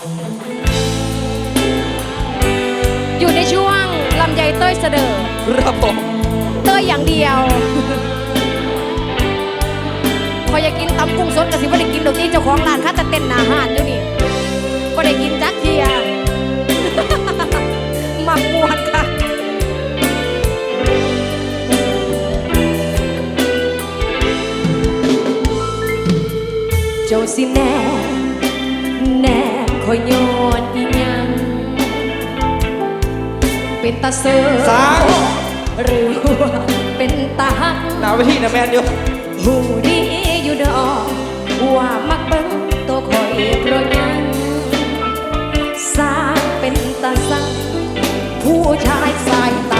อยู่ในช่วงลำไยเต้ยเสดอครับผมเต้ยอย่างเดียวพอยอยากกินตำกุ้งสดก็สิบ่ได้กินดอกนี้เจ้าของร้านข้าจะเต้นหนาหานอยู่นี่บ่ได้กินจักเทียหมักมวนค่ะเจ้าสิแน่แน่คอยย้อนอีหยัง เป็นตาเสือสาวหรือว่าเป็นตาหัก หนาวไปที่นะแมนอยู่หูดีอยู่ดอกว่ามักเบิ้งตัวคอยเพราะหยังสร้างเป็นตาสังผู้ชายสายตา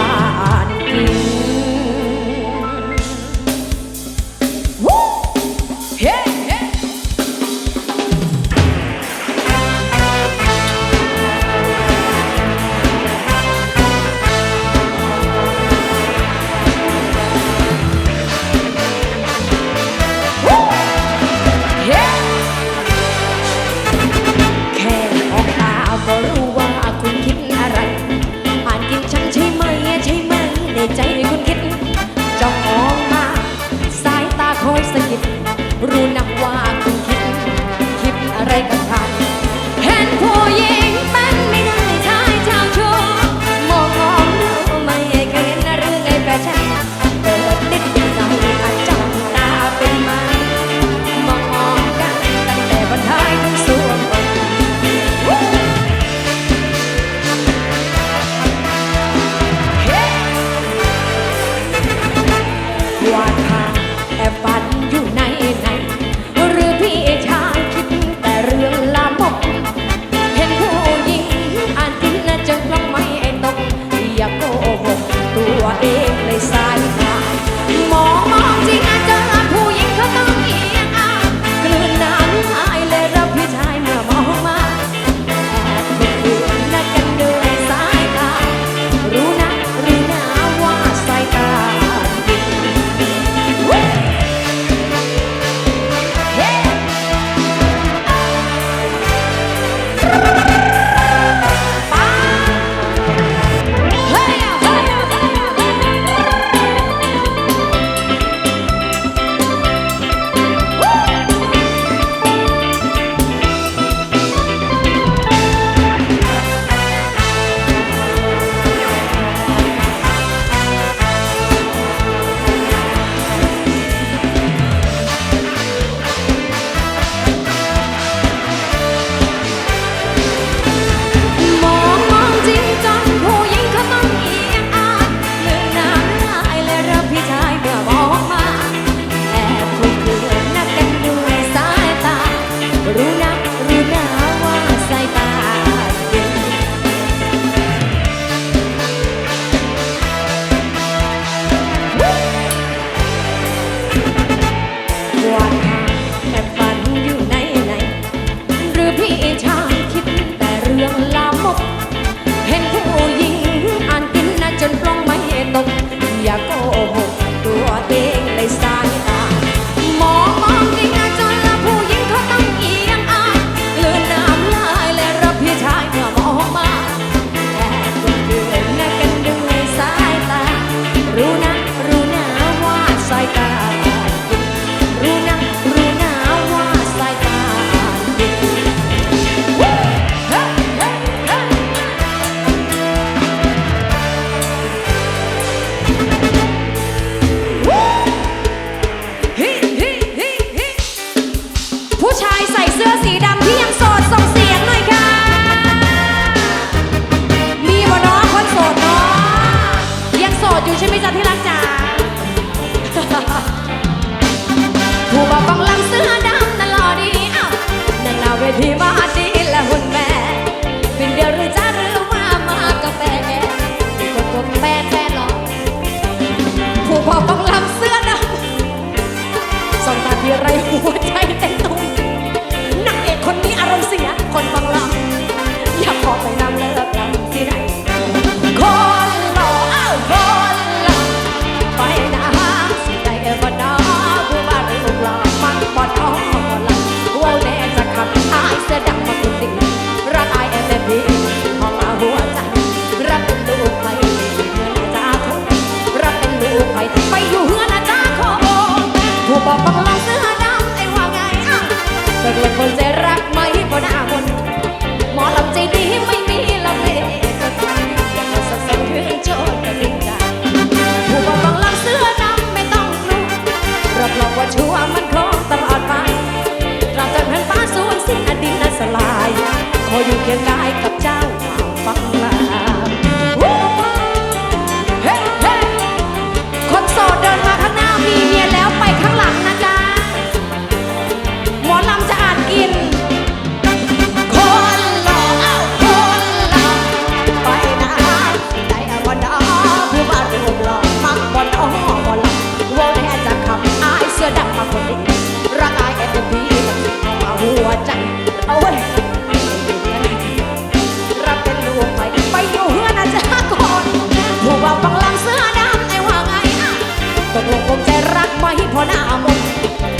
ตกลงคงใจรักไม่พอหน้ามน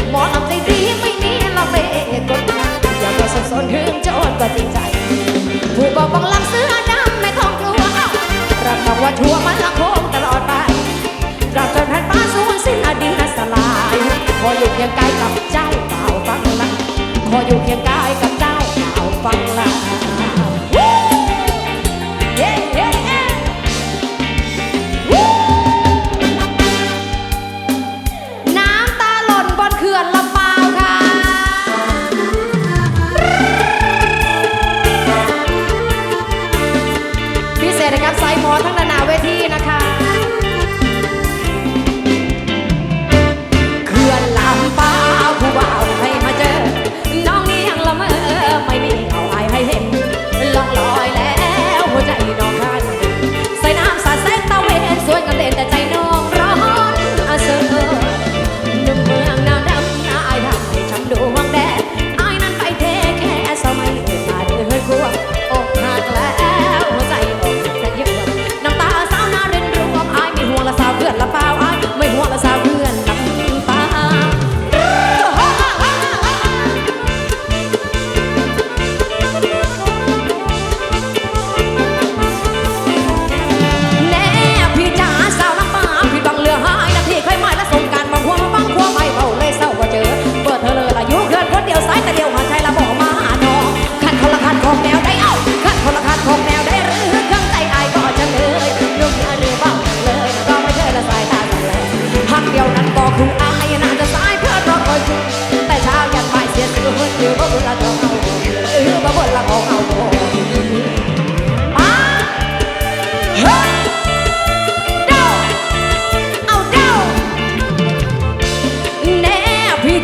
หมอลำใจดีไม่มีเราเมกดอย่ามาสับสนถึงจนกว่าจริงใจ ผู้บอกบังลังเสื้อดำไม่ต้องกลัวรักบอกว่าทัวมันละคงตลอดไปรับจนแผ่นฟ้าสูญสิ้นอดีตสลายขออยู่เพียงกายกับเจ้าเป่าฟังละขออยู่เพียงกายกับเจ้าเป่าฟังละ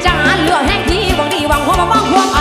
จานเหลือแห้งที่วังดีวังหัวมาวังหัว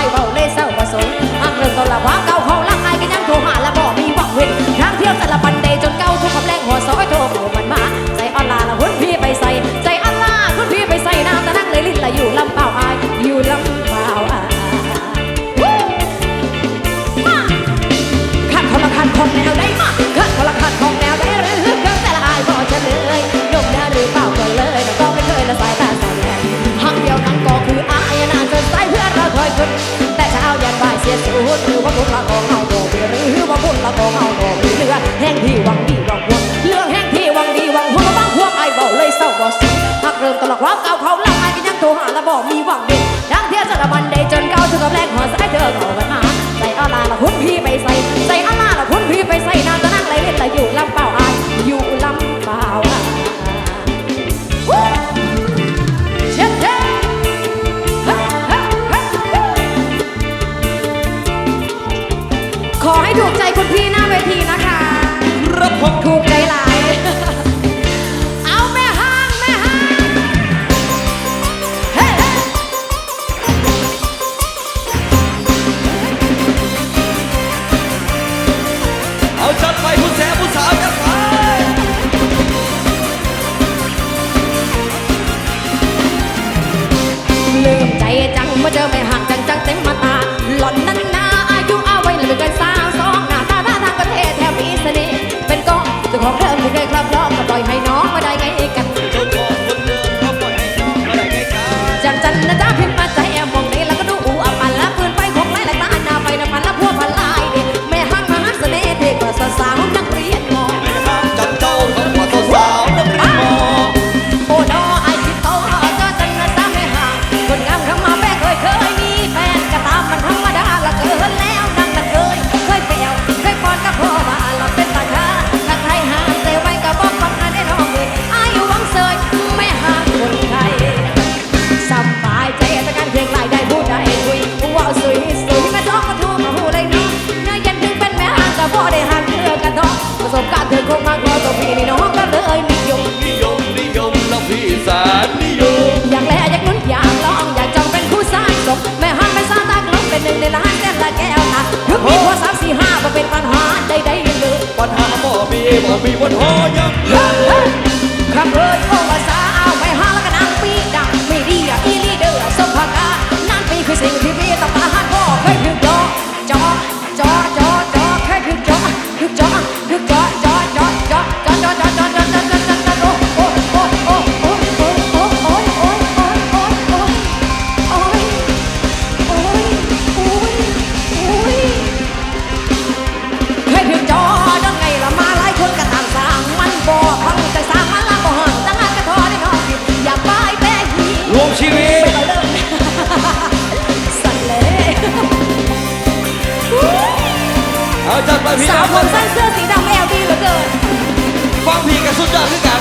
บอกมีวันหอยังเลยครับเลย พี่สาวน้ำผมสั้นเสื้อสีดำเอลดีเหลือเกินฟังพี่กับสุดยอดคือกัน